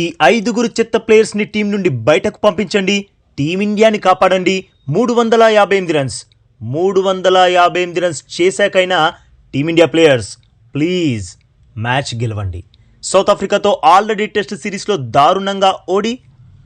ఈ ఐదుగురు చెత్త ప్లేయర్స్ని టీం నుండి బయటకు పంపించండి. టీమిండియాని కాపాడండి. మూడు వందల యాభై ఎనిమిది రన్స్. మూడు వందల యాభై ఎనిమిది runs చేశాకైనా team India players please match గెలవండి. South ఆఫ్రికాతో ఆల్రెడీ టెస్ట్ సిరీస్లో దారుణంగా ఓడి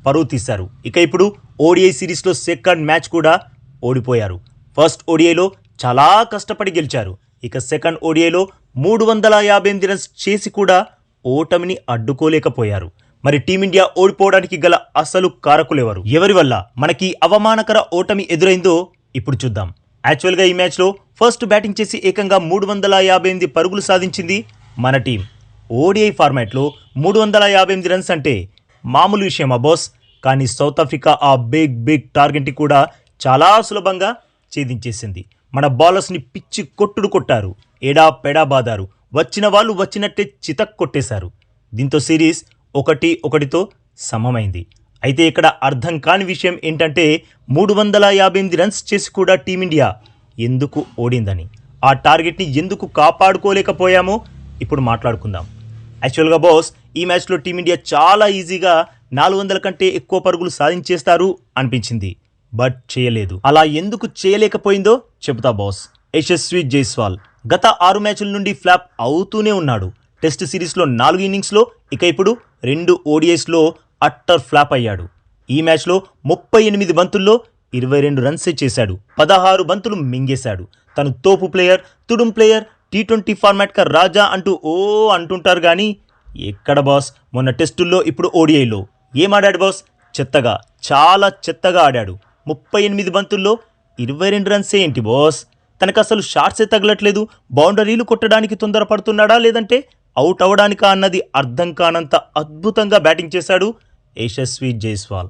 పరువు తీశారు. ఇక ఇప్పుడు ఓడిఐ సిరీస్లో సెకండ్ మ్యాచ్ కూడా ఓడిపోయారు. ఫస్ట్ ఓడిఐలో చాలా కష్టపడి గెలిచారు. ఇక సెకండ్ ఓడిఐలో మూడు వందల యాభై ఎనిమిది రన్స్ చేసి కూడా ఓటమిని అడ్డుకోలేకపోయారు. మరి టీమిండియా ఓడిపోవడానికి గల అసలు కారకులెవరు? ఎవరి వల్ల మనకి అవమానకర ఓటమి ఎదురైందో ఇప్పుడు చూద్దాం. యాక్చువల్గా ఈ మ్యాచ్లో ఫస్ట్ బ్యాటింగ్ చేసి ఏకంగా మూడు వందల యాభై ఎనిమిది పరుగులు సాధించింది మన టీం. ఓడిఐ ఫార్మాట్లో మూడు వందల యాభై ఎనిమిది రన్స్ అంటే మామూలు విషయమా బాస్? కానీ సౌత్ ఆఫ్రికా ఆ బిగ్ బిగ్ టార్గెట్ని కూడా చాలా సులభంగా ఛేదించేసింది. మన బౌలర్స్ని పిచ్చి కొట్టుడు కొట్టారు. ఎడా పెడా బాదారు. వచ్చిన వాళ్ళు వచ్చినట్టే చితక్ కొట్టేశారు. దీంతో సిరీస్ ఒకటి ఒకటితో సమమైంది. అయితే ఇక్కడ అర్థం కాని విషయం ఏంటంటే మూడు వందల యాభై ఎనిమిది రన్స్ చేసి కూడా టీమిండియా ఎందుకు ఓడిందని. ఆ టార్గెట్ని ఎందుకు కాపాడుకోలేకపోయామో ఇప్పుడు మాట్లాడుకుందాం. యాక్చువల్గా బాస్ ఈ మ్యాచ్లో టీమిండియా చాలా ఈజీగా నాలుగు వందల కంటే ఎక్కువ పరుగులు సాధించేస్తారు అనిపించింది. బట్ చేయలేదు. అలా ఎందుకు చేయలేకపోయిందో చెబుతా బాస్. యశస్వి జైస్వాల్ గత ఆరు మ్యాచ్ల నుండి ఫ్లాప్ అవుతూనే ఉన్నాడు. టెస్ట్ సిరీస్లో నాలుగు ఇన్నింగ్స్లో ఇక ఇప్పుడు రెండు ఓడిఎస్లో అట్టర్ ఫ్లాప్ అయ్యాడు. ఈ మ్యాచ్లో ముప్పై ఎనిమిది బంతుల్లో ఇరవై రెండు రన్సే చేశాడు. పదహారు బంతులు మింగేశాడు. తను తోపు ప్లేయర్ తుడుం ప్లేయర్ టీ ట్వంటీ ఫార్మాట్గా రాజా అంటూ ఓ అంటుంటారు కానీ ఎక్కడ బాస్? మొన్న టెస్టుల్లో ఇప్పుడు ఓడిఐలో. ఏమాడాడు బాస్? చెత్తగా చాలా చెత్తగా ఆడాడు. ముప్పై ఎనిమిది బంతుల్లో ఇరవై రెండు రన్సే ఏంటి బాస్? తనకు అసలు షార్ట్సే తగలట్లేదు. బౌండరీలు కొట్టడానికి తొందరపడుతున్నాడా లేదంటే అవుట్ అవడానికా అన్నది అర్థం కానంత అద్భుతంగా బ్యాటింగ్ చేశాడు యశస్వి జైస్వాల్.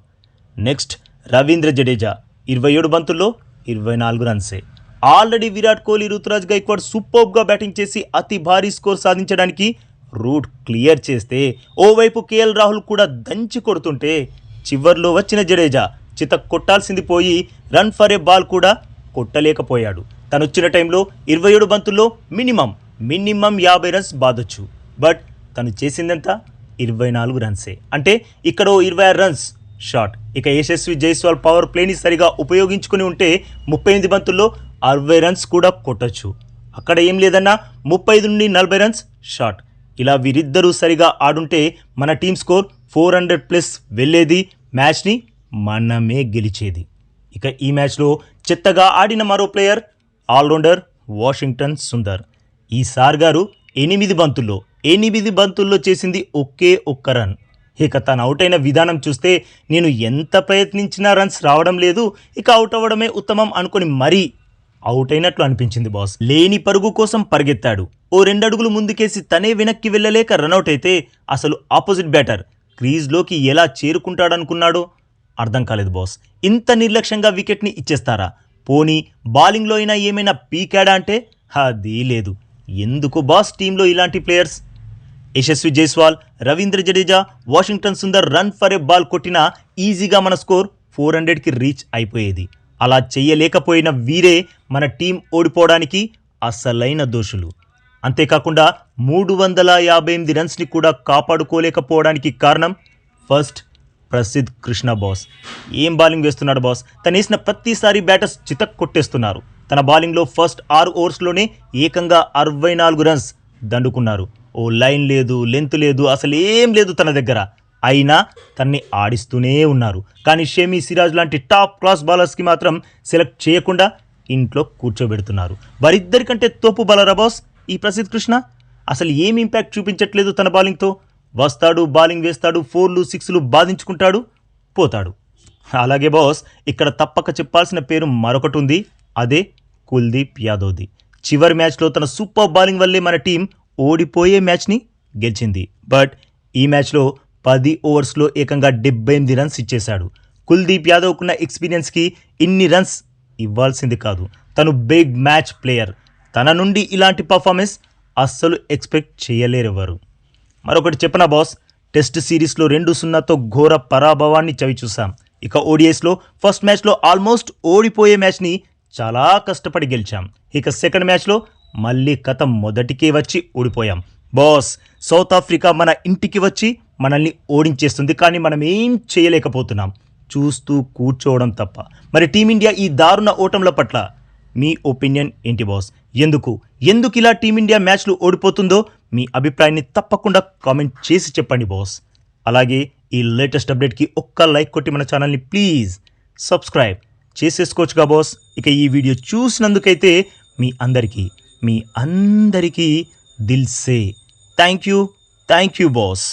నెక్స్ట్ రవీంద్ర జడేజా ఇరవై ఏడు బంతుల్లో ఇరవై నాలుగు రన్సే. ఆల్రెడీ విరాట్ కోహ్లీ ఋతురాజ్ గైక్వాడ్ సూపర్గా బ్యాటింగ్ చేసి అతి భారీ స్కోర్ సాధించడానికి రూట్ క్లియర్ చేస్తే ఓవైపు కేఎల్ రాహుల్ కూడా దంచి కొడుతుంటే చివర్లో వచ్చిన జడేజా చిత కొట్టాల్సింది పోయి రన్ ఫర్ ఏ బాల్ కూడా కొట్టలేకపోయాడు. తనొచ్చిన వచ్చిన టైంలో ఇరవై ఏడు బంతుల్లో మినిమం మినిమం యాభై రన్స్ బాధొచ్చు బట్ తను చేసిందెంత? ఇరవై నాలుగు రన్సే. అంటే ఇక్కడ ఓ ఇరవై ఆరు రన్స్ షాట్. ఇక యశస్వి జైస్వాల్ పవర్ ప్లేని సరిగా ఉపయోగించుకుని ఉంటే ముప్పై ఎనిమిది బంతుల్లో అరవై రన్స్ కూడా కొట్టచ్చు. అక్కడ ఏం లేదన్నా ముప్పై ఐదు నుండి నలభై రన్స్ షాట్. ఇలా వీరిద్దరూ సరిగా ఆడుంటే మన team score four hundred plus వెళ్ళేది మ్యాచ్ని మనమే గెలిచేది. ఇక ఈ మ్యాచ్లో చెత్తగా ఆడిన మరో ప్లేయర్ ఆల్రౌండర్ వాషింగ్టన్ సుందర్. ఈ సార్ గారు ఎనిమిది బంతుల్లో ఎనిమిది బంతుల్లో చేసింది ఒకే ఒక్క రన్. ఇక తను అవుట్ అయిన విధానం చూస్తే నేను ఎంత ప్రయత్నించినా రన్స్ రావడం లేదు ఇక అవుట్ అవ్వడమే ఉత్తమం అనుకుని మరీ అవుట్ అయినట్లు అనిపించింది బాస్. లేని పరుగు కోసం పరిగెత్తాడు. ఓ రెండడుగులు ముందుకేసి తనే వెనక్కి వెళ్ళలేక రన్అట్ అయితే అసలు ఆపోజిట్ బ్యాటర్ క్రీజ్లోకి ఎలా చేరుకుంటాడనుకున్నాడో అర్థం కాలేదు బాస్. ఇంత నిర్లక్ష్యంగా వికెట్ని ఇచ్చేస్తారా? పోనీ బౌలింగ్లో అయినా ఏమైనా పీకాడా అంటే? అది లేదు. ఎందుకు బాస్ టీంలో ఇలాంటి players? Yashasvi Jaiswal Ravindra Jadeja Washington Sundar run for a ball కొట్టినా ఈజీగా మన స్కోర్ ఫోర్ హండ్రెడ్కి రీచ్ అయిపోయేది. అలా చేయలేకపోయిన వీరే మన టీం ఓడిపోవడానికి అసలైన దోషులు. అంతేకాకుండా మూడు వందల యాభై ఎనిమిది రన్స్ని కూడా కాపాడుకోలేకపోవడానికి కారణం ఫస్ట్ ప్రసిద్ధ్ కృష్ణ బాస్. ఏం బౌలింగ్ వేస్తున్నాడు బాస్? తను వేసిన ప్రతిసారి బ్యాటర్స్ చితక్ కొట్టేస్తున్నారు తన బౌలింగ్లో ఫస్ట్ ఆరు ఓవర్స్లోనే ఏకంగా అరవై నాలుగు రన్స్ దండుకున్నారు. ఓ లైన్ లేదు లెంత్ లేదు అసలు ఏం లేదు తన దగ్గర. అయినా తన్ని ఆడిస్తూనే ఉన్నారు. కానీ షేమీ సిరాజ్ లాంటి టాప్ క్లాస్ బౌలర్స్కి మాత్రం సెలెక్ట్ చేయకుండా ఇంట్లో కూర్చోబెడుతున్నారు. వారిద్దరికంటే తోపు బౌలర్ బాస్ ఈ ప్రసిద్ధ్ కృష్ణ. అసలు ఏం ఇంపాక్ట్ చూపించట్లేదు తన బౌలింగ్తో. వస్తాడు బౌలింగ్ వేస్తాడు ఫోర్లు సిక్స్లు బాధించుకుంటాడు పోతాడు. అలాగే బాస్ ఇక్కడ తప్పక చెప్పాల్సిన పేరు మరొకటి ఉంది. అదే కుల్దీప్ యాదవ్ది. చివరి మ్యాచ్లో తన సూపర్ బౌలింగ్ వల్లే మన టీం ఓడిపోయే మ్యాచ్ని గెలిచింది. బట్ ఈ మ్యాచ్లో పది ఓవర్స్లో ఏకంగా డెబ్బై ఎనిమిది రన్స్ ఇచ్చేశాడు. కుల్దీప్ యాదవ్కున్న ఎక్స్పీరియన్స్కి ఇన్ని రన్స్ ఇవ్వాల్సింది కాదు. తను బిగ్ మ్యాచ్ ప్లేయర్. తన నుండి ఇలాంటి పర్ఫార్మెన్స్ అస్సలు ఎక్స్పెక్ట్ చేయలేరెవరు. మరొకటి చెప్పనా బాస్? టెస్ట్ సిరీస్లో రెండు సున్నాతో ఘోర పరాభవాన్ని చవిచూసాం ఇక ఓడిఎస్లో ఫస్ట్ మ్యాచ్లో ఆల్మోస్ట్ ఓడిపోయే మ్యాచ్ని చాలా కష్టపడి గెలిచాం. ఇక సెకండ్ మ్యాచ్లో మళ్ళీ కథ మొదటికే వచ్చి ఓడిపోయాం బాస్ సౌత్ ఆఫ్రికా మన ఇంటికి వచ్చి మనల్ని ఓడించేస్తుంది కానీ మనం ఏం చేయలేకపోతున్నాం. చూస్తూ కూర్చోవడం తప్ప. మరి టీమిండియా ఈ దారుణ ఓటంల పట్ల మీ ఒపీనియన్ ఏంటి బాస్? ఎందుకు? ఎందుకు ఇలా టీమిండియా మ్యాచ్లు ఓడిపోతుందో మీ అభిప్రాయాన్ని తప్పకుండా కామెంట్ చేసి చెప్పండి బాస్. అలాగే ఈ లేటెస్ట్ అప్డేట్కి ఒక్క లైక్ కొట్టి మన ఛానల్ని ప్లీజ్ సబ్స్క్రైబ్. చేసేసుకోవచ్చుగా బాస్ ఇక ఈ వీడియో చూసినందుకైతే మీ అందరికీ మీ అందరికీ దిల్సే thank you thank you boss